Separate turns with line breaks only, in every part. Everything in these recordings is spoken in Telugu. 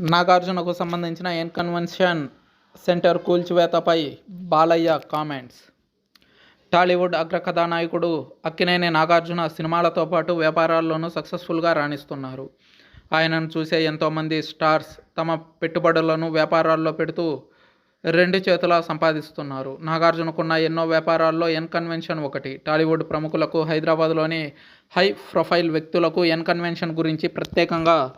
నాగార్జునకు సంబంధించిన ఎన్ కన్వెన్షన్ సెంటర్ కూల్చివేతపై బాలయ్య కామెంట్స్. టాలీవుడ్ అగ్రకథానాయకుడు అక్కినేని నాగార్జున సినిమాలతో పాటు వ్యాపారాల్లోనూ సక్సెస్ఫుల్గా రాణిస్తున్నారు. ఆయనను చూసే ఎంతోమంది స్టార్స్ తమ పెట్టుబడులను వ్యాపారాల్లో పెడుతూ రెండు చేతుల సంపాదిస్తున్నారు. నాగార్జునకున్న ఎన్నో వ్యాపారాల్లో ఎన్ కన్వెన్షన్ ఒకటి. టాలీవుడ్ ప్రముఖులకు హైదరాబాద్లోని హై ప్రొఫైల్ వ్యక్తులకు ఎన్ కన్వెన్షన్ గురించి ప్రత్యేకంగా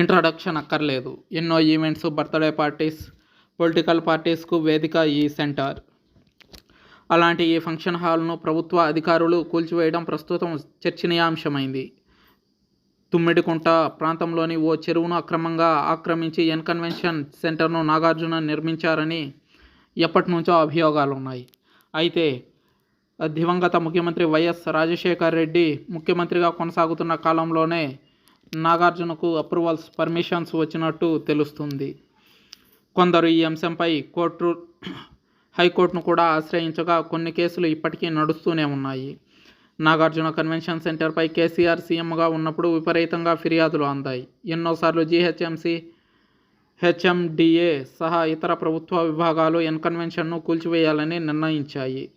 ఇంట్రడక్షన్ అక్కర్లేదు. ఎన్నో ఈవెంట్స్ బర్త్డే పార్టీస్ పొలిటికల్ పార్టీస్కు వేదిక ఈ సెంటర్. అలాంటి ఈ ఫంక్షన్ హాల్ను ప్రభుత్వ అధికారులు కూల్చివేయడం ప్రస్తుతం చర్చనీయాంశమైంది. తుమ్మిడికుంట ప్రాంతంలోని ఓ చెరువును అక్రమంగా ఆక్రమించి ఎన్కన్వెన్షన్ సెంటర్ను నాగార్జున నిర్మించారని ఎప్పటి నుంచో అభియోగాలు ఉన్నాయి అయితే దివంగత ముఖ్యమంత్రి వైఎస్ రాజశేఖర్ రెడ్డి ముఖ్యమంత్రిగా కొనసాగుతున్న కాలంలోనే నాగార్జునకు అప్రూవల్స్ పర్మిషన్స్ వచ్చినట్టు తెలుస్తుంది. కొందరు ఈ అంశంపై కోర్టు హైకోర్టును కూడా ఆశ్రయించగా కొన్ని కేసులు ఇప్పటికీ నడుస్తూనే ఉన్నాయి. నాగార్జున కన్వెన్షన్ సెంటర్పై కేసీఆర్ సీఎంగా ఉన్నప్పుడు విపరీతంగా ఫిర్యాదులు అందాయి. ఎన్నోసార్లు జీహెచ్ఎంసీ హెచ్ఎండిఏ సహా ఇతర ప్రభుత్వ విభాగాలు ఎన్కన్వెన్షన్ను కూల్చివేయాలని నిర్ణయించాయి.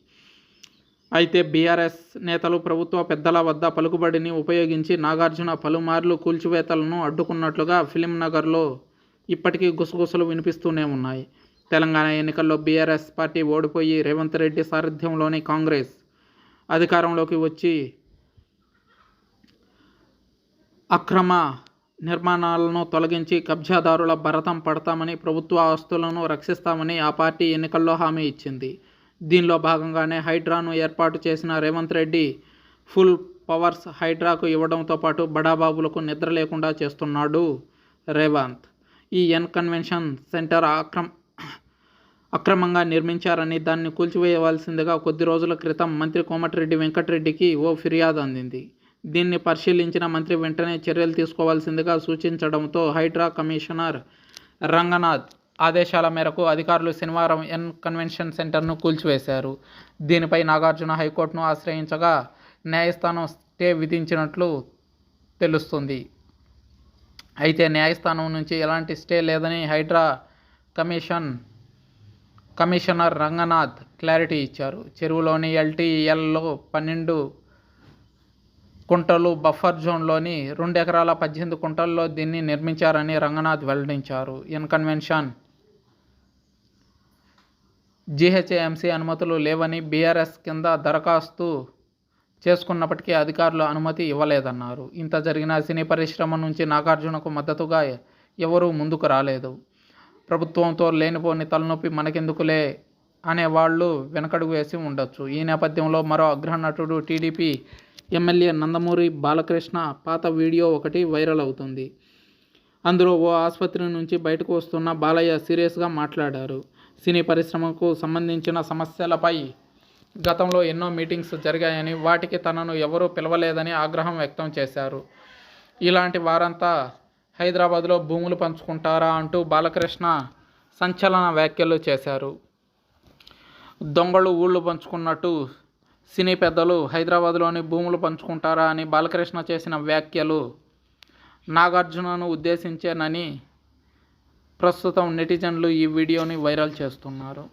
అయితే బీఆర్ఎస్ నేతలు ప్రభుత్వ పెద్దల వద్ద పలుకుబడిని ఉపయోగించి నాగార్జున పలుమార్లు కూల్చివేతలను అడ్డుకున్నట్లుగా ఫిలిం నగర్లో ఇప్పటికీ గుసగుసలు వినిపిస్తూనే ఉన్నాయి. తెలంగాణ ఎన్నికల్లో బీఆర్ఎస్ పార్టీ ఓడిపోయి రేవంత్ రెడ్డి సారథ్యంలోని కాంగ్రెస్ అధికారంలోకి వచ్చి అక్రమ నిర్మాణాలను తొలగించి కబ్జాదారుల భరతం పడతామని ప్రభుత్వ ఆస్తులను రక్షిస్తామని ఆ పార్టీ ఎన్నికల్లో హామీ ఇచ్చింది. దీనిలో భాగంగానే హైడ్రాను ఏర్పాటు చేసిన రేవంత్ రెడ్డి ఫుల్ పవర్స్ హైడ్రాకు ఇవ్వడంతో పాటు బడాబాబులకు నిద్ర లేకుండా చేస్తున్నాడు రేవంత్. ఈ ఎన్ కన్వెన్షన్ సెంటర్ అక్రమ అక్రమంగా నిర్మించారని దాన్ని కూల్చివేయవలసిందిగా కొద్ది రోజుల క్రితం మంత్రి కోమటిరెడ్డి వెంకటరెడ్డికి ఓ ఫిర్యాదు అందింది. దీన్ని పరిశీలించిన మంత్రి వెంటనే చర్యలు తీసుకోవాల్సిందిగా సూచించడంతో హైడ్రా కమిషనర్ రంగనాథ్ ఆదేశాల మేరకు అధికారులు శనివారం ఎన్ కన్వెన్షన్ సెంటర్ను కూల్చివేశారు. దీనిపై నాగార్జున హైకోర్టును ఆశ్రయించగా న్యాయస్థానం స్టే విధించినట్లు తెలుస్తుంది. అయితే న్యాయస్థానం నుంచి ఎలాంటి స్టే లేదని Hydraa commission commissioner Ranganath clarity ఇచ్చారు. చెరువులోని ఎల్టీఎల్లో పన్నెండు కుంటలు బఫర్ జోన్లోని రెండు ఎకరాల పద్దెనిమిది కుంటల్లో దీన్ని నిర్మించారని రంగనాథ్ వెల్లడించారు. ఎన్ కన్వెన్షన్ జీహెచ్ఎంసీ అనుమతులు లేవని బీఆర్ఎస్ కింద దరఖాస్తు చేసుకున్నప్పటికీ అధికారులు అనుమతి ఇవ్వలేదన్నారు. ఇంత జరిగిన సినీ పరిశ్రమ నుంచి నాగార్జునకు మద్దతుగా ఎవరూ ముందుకు రాలేదు. ప్రభుత్వంతో లేనిపోని తలనొప్పి మనకెందుకులే అనే వాళ్ళు వెనకడుగు వేసి ఉండొచ్చు. ఈ నేపథ్యంలో మరో అగ్రనటుడు టీడీపీ ఎమ్మెల్యే నందమూరి బాలకృష్ణ పాత వీడియో ఒకటి వైరల్ అవుతుంది. అందులో ఓ ఆసుపత్రి నుంచి బయటకు వస్తున్న బాలయ్య సీరియస్గా మాట్లాడారు. సినీ పరిశ్రమకు సంబంధించిన సమస్యలపై గతంలో ఎన్నో మీటింగ్స్ జరిగాయని వాటికి తనను ఎవరూ పిలవలేదని ఆగ్రహం వ్యక్తం చేశారు. ఇలాంటి వారంతా హైదరాబాద్లో భూములు పంచుకుంటారా అంటూ బాలకృష్ణ సంచలన వ్యాఖ్యలు చేశారు. దొంగలు ఊళ్ళు పంచుకున్నట్టు సినీ పెద్దలు హైదరాబాద్లోని భూములు పంచుకుంటారా అని బాలకృష్ణ చేసిన వ్యాఖ్యలు నాగార్జునను ఉద్దేశించేనని ప్రస్తుతం నెటిజన్లు ఈ వీడియోని వైరల్ చేస్తున్నారు.